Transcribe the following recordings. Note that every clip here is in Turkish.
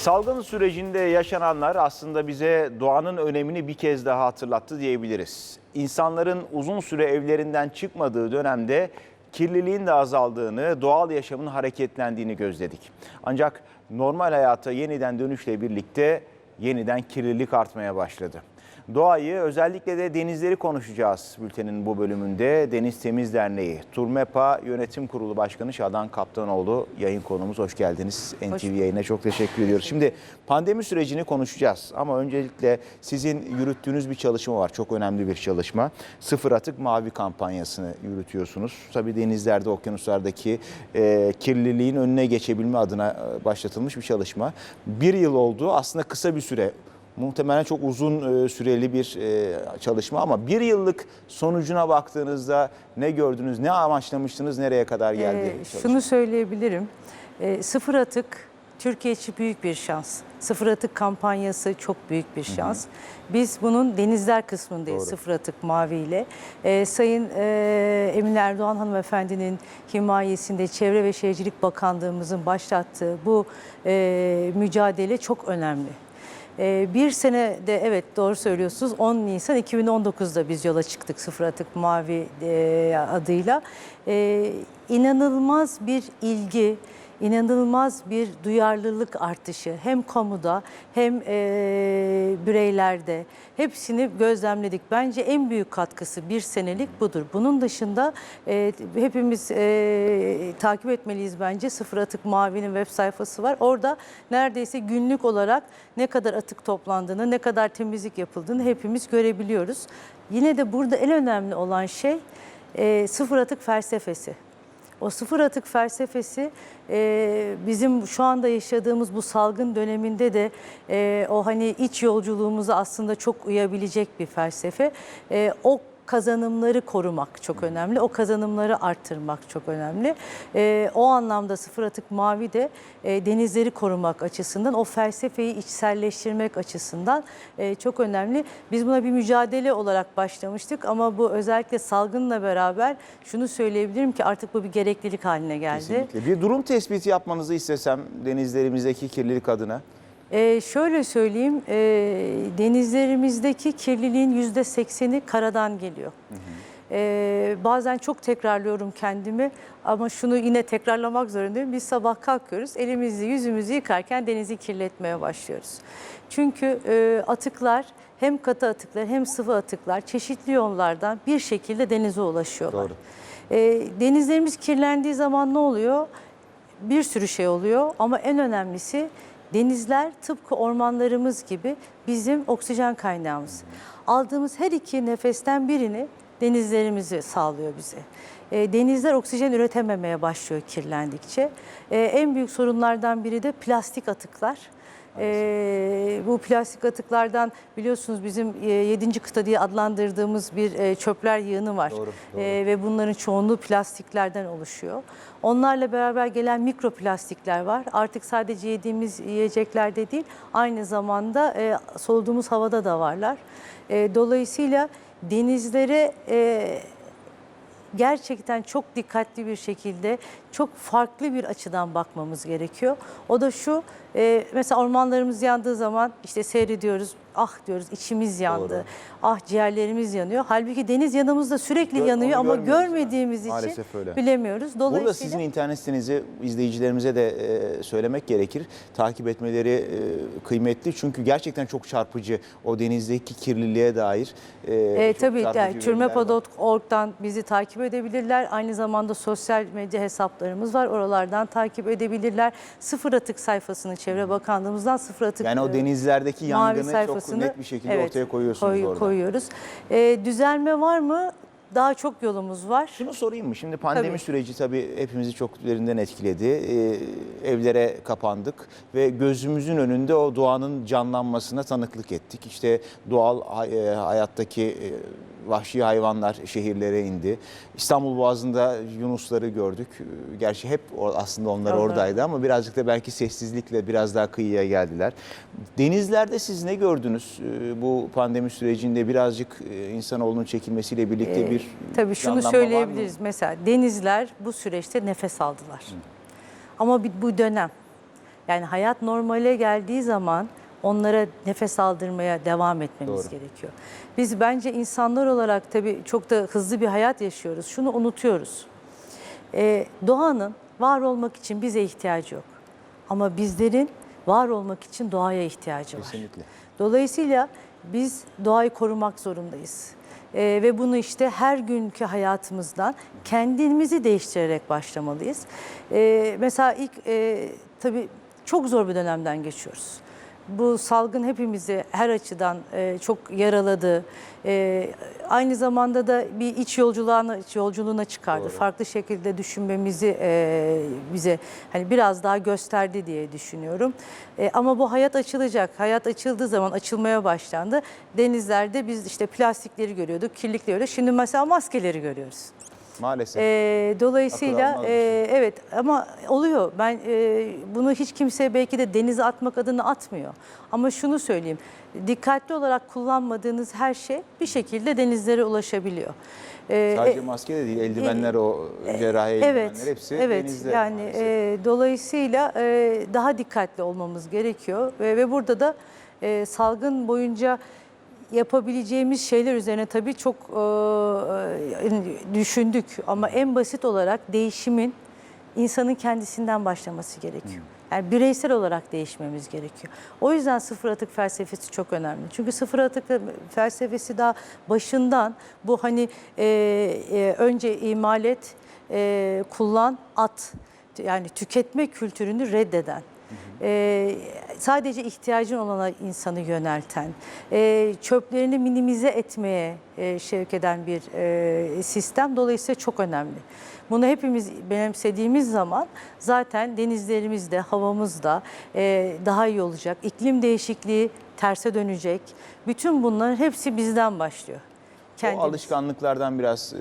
Salgın sürecinde yaşananlar aslında bize doğanın önemini bir kez daha hatırlattı diyebiliriz. İnsanların uzun süre evlerinden çıkmadığı dönemde kirliliğin de azaldığını, doğal yaşamın hareketlendiğini gözledik. Ancak normal hayata yeniden dönüşle birlikte yeniden kirlilik artmaya başladı. Doğayı özellikle de denizleri konuşacağız bültenin bu bölümünde. Deniz Temiz Derneği, Turmepa Yönetim Kurulu Başkanı Şadan Kaptanoğlu yayın konumuz. Hoş geldiniz NTV yayına çok teşekkür ediyoruz. Şimdi pandemi sürecini konuşacağız ama öncelikle sizin yürüttüğünüz bir çalışma var. Çok önemli bir çalışma. Sıfır Atık Mavi kampanyasını yürütüyorsunuz. Tabii denizlerde, okyanuslardaki e, kirliliğin önüne geçebilme adına e, başlatılmış bir çalışma. Bir yıl oldu aslında kısa bir süre Muhtemelen çok uzun e, süreli bir e, çalışma ama bir yıllık sonucuna baktığınızda ne gördünüz, ne amaçlamıştınız, nereye kadar geldi? Ee, şunu söyleyebilirim. Ee, sıfır atık Türkiye için büyük bir şans. Sıfır atık kampanyası çok büyük bir şans. Biz bunun denizler kısmındayız Doğru. sıfır atık mavi ile. Ee, Sayın e, Emine Erdoğan hanımefendinin himayesinde Çevre ve Şehircilik Bakanlığımızın başlattığı bu e, mücadele çok önemli. Ee, Bir sene de evet doğru söylüyorsunuz 10 Nisan 2019'da biz yola çıktık Sıfır Atık Mavi e, adıyla. Ee, inanılmaz bir ilgi, inanılmaz bir duyarlılık artışı hem kamuda hem e, bireylerde hepsini gözlemledik. Bence en büyük katkısı bir senelik budur. Bunun dışında e, hepimiz e, takip etmeliyiz bence. Sıfır Atık Mavi'nin web sayfası var. Orada neredeyse günlük olarak ne kadar atık toplandığını, ne kadar temizlik yapıldığını hepimiz görebiliyoruz. Yine de burada en önemli olan şey e, sıfır atık felsefesi. O sıfır atık felsefesi e, bizim şu anda yaşadığımız bu salgın döneminde de e, o hani iç yolculuğumuza aslında çok uyabilecek bir felsefe. E, o kazanımları korumak çok önemli. O kazanımları arttırmak çok önemli. E, o anlamda sıfır atık mavi de e, denizleri korumak açısından, o felsefeyi içselleştirmek açısından e, çok önemli. Biz buna bir mücadele olarak başlamıştık ama bu özellikle salgınla beraber şunu söyleyebilirim ki artık bu bir gereklilik haline geldi. Kesinlikle. Bir durum tespiti yapmanızı istesem denizlerimizdeki kirlilik adına. Ee, şöyle söyleyeyim, e, denizlerimizdeki kirliliğin yüzde sekseni karadan geliyor. Ee, bazen çok tekrarlıyorum kendimi ama şunu yine tekrarlamak zorundayım. Biz sabah kalkıyoruz, elimizi yüzümüzü yıkarken denizi kirletmeye başlıyoruz. Çünkü e, atıklar hem katı atıklar hem sıvı atıklar çeşitli yollardan bir şekilde denize ulaşıyorlar. Doğru. E, denizlerimiz kirlendiği zaman ne oluyor? Bir sürü şey oluyor ama en önemlisi denizler tıpkı ormanlarımız gibi bizim oksijen kaynağımız. Aldığımız her iki nefesten birini denizlerimizi sağlıyor bize. E, denizler oksijen üretememeye başlıyor kirlendikçe. E, en büyük sorunlardan biri de plastik atıklar. Ee, bu plastik atıklardan biliyorsunuz bizim e, 7. kıta diye adlandırdığımız bir e, çöpler yığını var. Doğru, doğru. Ee, ve bunların çoğunluğu plastiklerden oluşuyor. Onlarla beraber gelen mikroplastikler var. Artık sadece yediğimiz yiyeceklerde değil, aynı zamanda e, soluduğumuz havada da varlar. E, dolayısıyla denizlere e, gerçekten çok dikkatli bir şekilde çok farklı bir açıdan bakmamız gerekiyor. O da şu, e, mesela ormanlarımız yandığı zaman işte seyrediyoruz, ah diyoruz içimiz yandı, Doğru. ah ciğerlerimiz yanıyor. Halbuki deniz yanımızda sürekli Gör- yanıyor ama görmediğimiz için Maalesef öyle. bilemiyoruz. Dolayısıyla Burada sizin internet sitenizi izleyicilerimize de e, söylemek gerekir. Takip etmeleri e, kıymetli çünkü gerçekten çok çarpıcı o denizdeki kirliliğe dair. e, E, tabii yani turmepa.org'dan bizi takip edebilirler. Aynı zamanda sosyal medya hesaplarımız var. Oralardan takip edebilirler. Sıfır Atık sayfasını Çevre Bakanlığımızdan Sıfır Atık Yani o e, denizlerdeki yangını çok sayfasını, net bir şekilde evet, ortaya koyuyorsunuz koy- orada. Koyuyoruz. E, düzelme var mı? Daha çok yolumuz var. Şunu sorayım mı? Şimdi pandemi Tabii. süreci tabii hepimizi çok derinden etkiledi. Ee, evlere kapandık ve gözümüzün önünde o doğanın canlanmasına tanıklık ettik. İşte doğal e, hayattaki e, vahşi hayvanlar şehirlere indi. İstanbul Boğazı'nda yunusları gördük. Ee, Gerçi hep aslında onlar Onlar. oradaydı ama birazcık da belki sessizlikle biraz daha kıyıya geldiler. Denizlerde siz ne gördünüz? Ee, Bu pandemi sürecinde birazcık e, insanoğlunun çekilmesiyle birlikte Ee, bir Tabii şunu söyleyebiliriz. Mesela denizler bu süreçte nefes aldılar. Ama bir- bu dönem. Yani hayat normale geldiği zaman onlara nefes aldırmaya devam etmemiz Doğru. gerekiyor. Biz bence insanlar olarak tabii çok da hızlı bir hayat yaşıyoruz. Şunu unutuyoruz. Ee, doğanın var olmak için bize ihtiyacı yok. Ama bizlerin var olmak için doğaya ihtiyacı var. Kesinlikle. Dolayısıyla biz doğayı korumak zorundayız. Ee, ve bunu işte her günkü hayatımızdan kendimizi değiştirerek başlamalıyız. Ee, mesela ilk e, tabii çok zor bir dönemden geçiyoruz. Bu salgın hepimizi her açıdan e, çok yaraladı. E, aynı zamanda da bir iç yolculuğuna, iç yolculuğuna çıkardı. Farklı şekilde düşünmemizi e, bize hani biraz daha gösterdi diye düşünüyorum. E, ama bu hayat açılacak. Hayat açıldığı zaman açılmaya başlandı. Denizlerde biz işte plastikleri görüyorduk, görüyorduk. Şimdi mesela maskeleri görüyoruz. Maalesef. Ee, Akıl dolayısıyla bir e, evet ama oluyor. Ben e, bunu hiç kimse belki de denize atmak adına atmıyor. Ama şunu söyleyeyim. Dikkatli olarak kullanmadığınız her şey bir şekilde denizlere ulaşabiliyor. Ee, Sadece e, maske de değil, eldivenler o cerrahi eldivenler Evet, hepsi evet. denizde. Yani maalesef. e, dolayısıyla e, daha dikkatli olmamız gerekiyor ve, ve burada da e, salgın boyunca yapabileceğimiz şeyler üzerine tabii çok e, düşündük ama en basit olarak değişimin insanın kendisinden başlaması gerekiyor. Yani bireysel olarak değişmemiz gerekiyor. O yüzden sıfır atık felsefesi çok önemli. Çünkü sıfır atık felsefesi daha başından bu hani e, e, önce imal et, e, kullan, at. Yani tüketme kültürünü reddeden. E, sadece ihtiyacın olana insanı yönelten, e, çöplerini minimize etmeye e, şevk eden bir e, sistem. Dolayısıyla çok önemli. Bunu hepimiz benimsediğimiz zaman zaten denizlerimizde, havamızda e, daha iyi olacak. İklim değişikliği terse dönecek. Bütün bunların hepsi bizden başlıyor. O Kendimiz. alışkanlıklardan biraz e,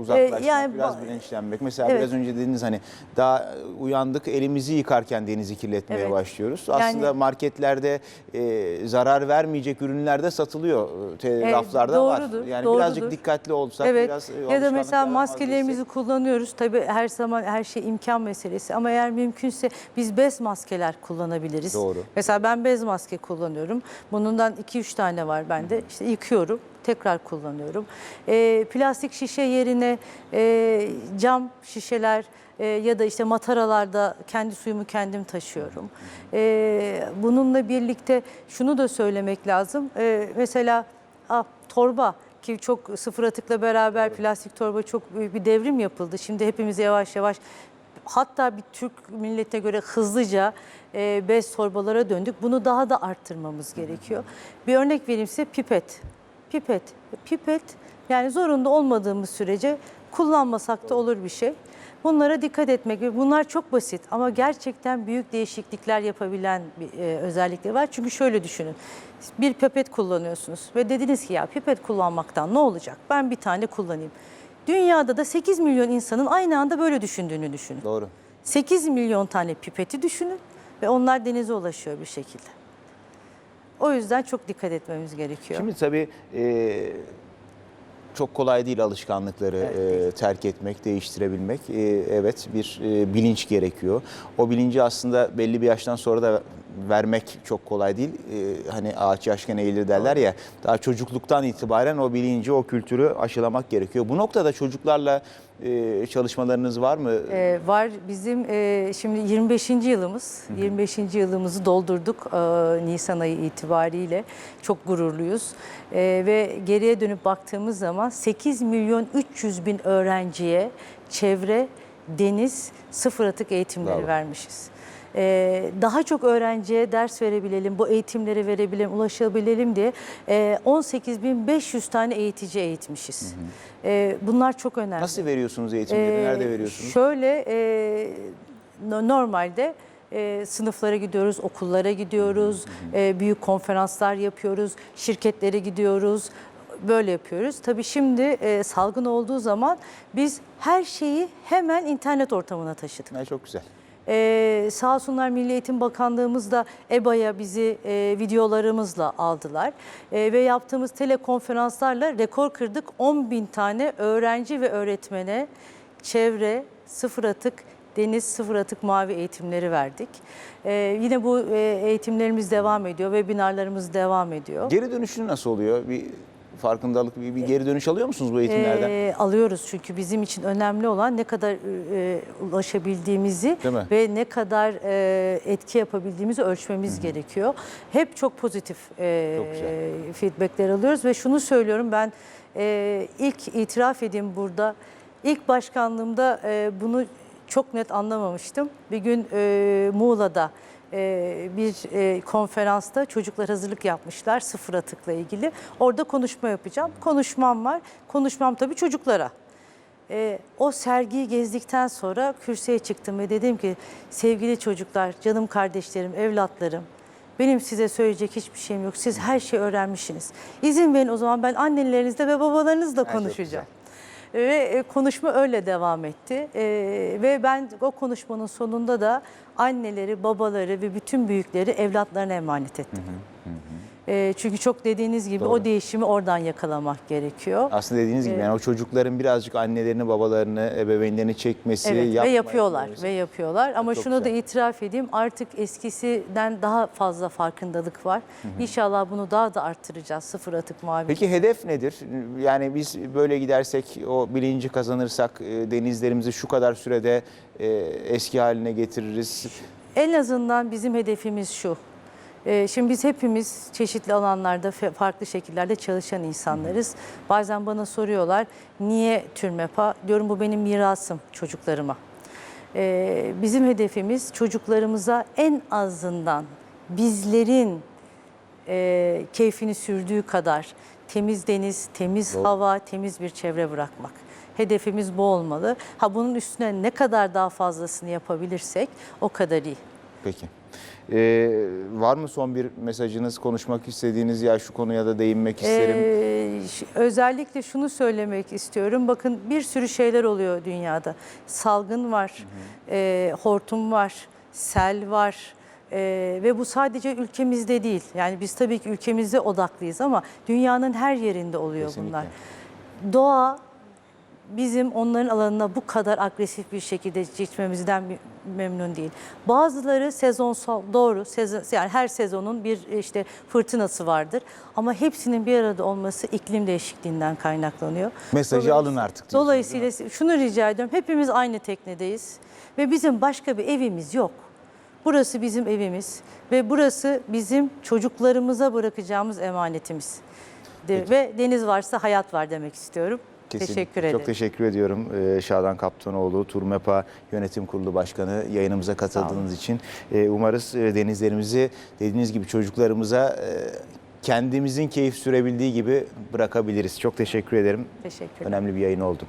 uzaklaşmak, Ee, yani biraz bilinçlenmek. Mesela Evet. biraz önce dediniz hani daha uyandık elimizi yıkarken denizi kirletmeye Evet. başlıyoruz. Yani- Aslında marketlerde e, zarar vermeyecek ürünler de satılıyor. E, te- Evet, raflarda var. doğrudur, Yani doğrudur. birazcık dikkatli olsak Evet. biraz e, ya da mesela maskelerimizi kullanıyoruz. Tabii her zaman her şey imkan meselesi ama eğer mümkünse biz bez maskeler kullanabiliriz. Doğru. Mesela ben bez maske kullanıyorum. Bundan 2-3 tane var bende. İşte yıkıyorum, tekrar kullanıyorum. Ee, plastik şişe yerine e, cam şişeler e, ya da işte mataralarda kendi suyumu kendim taşıyorum. Ee, bununla birlikte şunu da söylemek lazım. Ee, mesela ah, torba ki çok sıfır atıkla beraber plastik torba çok büyük bir devrim yapıldı. Şimdi hepimiz yavaş yavaş hatta bir Türk milletine göre hızlıca e, bez torbalara döndük. Bunu daha da arttırmamız gerekiyor. Bir örnek vereyim size pipet. Pipet. Pipet yani zorunda olmadığımız sürece kullanmasak da olur bir şey. Bunlara dikkat etmek. ve Bunlar çok basit ama gerçekten büyük değişiklikler yapabilen bir e, özellikleri var. Çünkü şöyle düşünün. Bir pipet kullanıyorsunuz ve dediniz ki ya pipet kullanmaktan ne olacak? Ben bir tane kullanayım. Dünyada da 8 milyon insanın aynı anda böyle düşündüğünü düşünün. Doğru. 8 milyon tane pipeti düşünün ve onlar denize ulaşıyor bir şekilde. O yüzden çok dikkat etmemiz gerekiyor. Şimdi tabii e, çok kolay değil alışkanlıkları e, terk etmek, değiştirebilmek. E, evet bir e, bilinç gerekiyor. O bilinci aslında belli bir yaştan sonra da vermek çok kolay değil. E, hani ağaç yaşken eğilir derler ya. Daha çocukluktan itibaren o bilinci, o kültürü aşılamak gerekiyor. Bu noktada çocuklarla e, çalışmalarınız var mı? Ee, var bizim e, şimdi 25. yılımız. 25. yılımızı doldurduk e, Nisan ayı itibariyle. Çok gururluyuz. E, ve geriye dönüp baktığımız zaman 8 milyon 300 bin öğrenciye çevre, deniz, sıfır atık eğitimleri Bravo. vermişiz. Ee, daha çok öğrenciye ders verebilelim, bu eğitimleri verebilelim, ulaşabilelim diye e, 18.500 tane eğitici eğitmişiz. Ee, bunlar çok önemli. Nasıl veriyorsunuz eğitimleri? Ee, Nerede veriyorsunuz? Şöyle e, no- normalde e, sınıflara gidiyoruz, okullara gidiyoruz, e, büyük konferanslar yapıyoruz, şirketlere gidiyoruz. Böyle yapıyoruz. Tabii şimdi e, salgın olduğu zaman biz her şeyi hemen internet ortamına taşıdık. Ne çok güzel. Ee, sağ olsunlar Milli Eğitim Bakanlığımız da EBA'ya bizi e, videolarımızla aldılar. E, ve yaptığımız telekonferanslarla rekor kırdık. 10 bin tane öğrenci ve öğretmene çevre, sıfır atık deniz sıfır atık mavi eğitimleri verdik. Ee, yine bu e, eğitimlerimiz devam ediyor, webinarlarımız devam ediyor. Geri dönüşü nasıl oluyor? Bir farkındalık, bir, bir geri dönüş alıyor musunuz bu eğitimlerden? Ee, alıyoruz çünkü bizim için önemli olan ne kadar e, ulaşabildiğimizi Değil mi? ve ne kadar e, etki yapabildiğimizi ölçmemiz gerekiyor. Hep çok pozitif e, Çok güzel. feedbackler alıyoruz ve şunu söylüyorum ben e, ilk itiraf edeyim burada ilk başkanlığımda e, bunu çok net anlamamıştım. Bir gün e, Muğla'da e, bir e, konferansta çocuklar hazırlık yapmışlar sıfır atıkla ilgili. Orada konuşma yapacağım. Konuşmam var. Konuşmam tabii çocuklara. E, o sergiyi gezdikten sonra kürsüye çıktım ve dedim ki sevgili çocuklar, canım kardeşlerim, evlatlarım benim size söyleyecek hiçbir şeyim yok. Siz her şeyi öğrenmişsiniz. İzin verin o zaman ben annelerinizle ve babalarınızla konuşacağım. Ve e, konuşma öyle devam etti. E, ve ben o konuşmanın sonunda da anneleri, babaları ve bütün büyükleri evlatlarına emanet ettim. E, çünkü çok dediğiniz gibi Doğru. o değişimi oradan yakalamak gerekiyor. Aslında dediğiniz gibi yani o çocukların birazcık annelerini, babalarını, ebeveynlerini çekmesi, Evet ve yapma yapıyorlar ve yapıyorlar ama Çok şunu da güzel. itiraf edeyim artık eskisinden daha fazla farkındalık var. İnşallah bunu daha da arttıracağız sıfır atık mavi. Peki hedef nedir? Yani biz böyle gidersek, o bilinci kazanırsak e, denizlerimizi şu kadar sürede e, eski haline getiririz. En azından bizim hedefimiz şu. Ee, Şimdi biz hepimiz çeşitli alanlarda farklı şekillerde çalışan insanlarız. Bazen bana soruyorlar niye TÜRMEP'a? Diyorum bu benim mirasım çocuklarıma. Ee, Bizim hedefimiz çocuklarımıza en azından bizlerin e, keyfini sürdüğü kadar temiz deniz, temiz hava, temiz bir çevre bırakmak. Hedefimiz bu olmalı. Ha bunun üstüne ne kadar daha fazlasını yapabilirsek o kadar iyi. Peki. Ee, var mı son bir mesajınız, konuşmak istediğiniz ya şu konuya da değinmek isterim. Ee, özellikle şunu söylemek istiyorum. Bakın bir sürü şeyler oluyor dünyada. Salgın var, e, hortum var, sel var. E, ve bu sadece ülkemizde değil. Yani biz tabii ki ülkemizde odaklıyız ama dünyanın her yerinde oluyor Kesinlikle. bunlar. Doğa bizim onların alanına bu kadar agresif bir şekilde geçmemizden mi- memnun değil. Bazıları sezonsal doğru sezon, yani her sezonun bir işte fırtınası vardır ama hepsinin bir arada olması iklim değişikliğinden kaynaklanıyor. Mesajı alın artık Dolayısıyla şunu rica ediyorum hepimiz aynı teknedeyiz ve bizim başka bir evimiz yok. Burası bizim evimiz ve burası bizim çocuklarımıza bırakacağımız emanetimiz. De- ve deniz varsa hayat var demek istiyorum. Kesinlikle. Teşekkür ederim. Çok teşekkür ediyorum Ee, Şadan Kaptanoğlu, Turmepa Yönetim Kurulu Başkanı yayınımıza katıldığınız için. Ee, Umarız e, denizlerimizi dediğiniz gibi çocuklarımıza e, kendimizin keyif sürebildiği gibi bırakabiliriz. Çok teşekkür ederim. Teşekkürler. Önemli bir yayın oldu.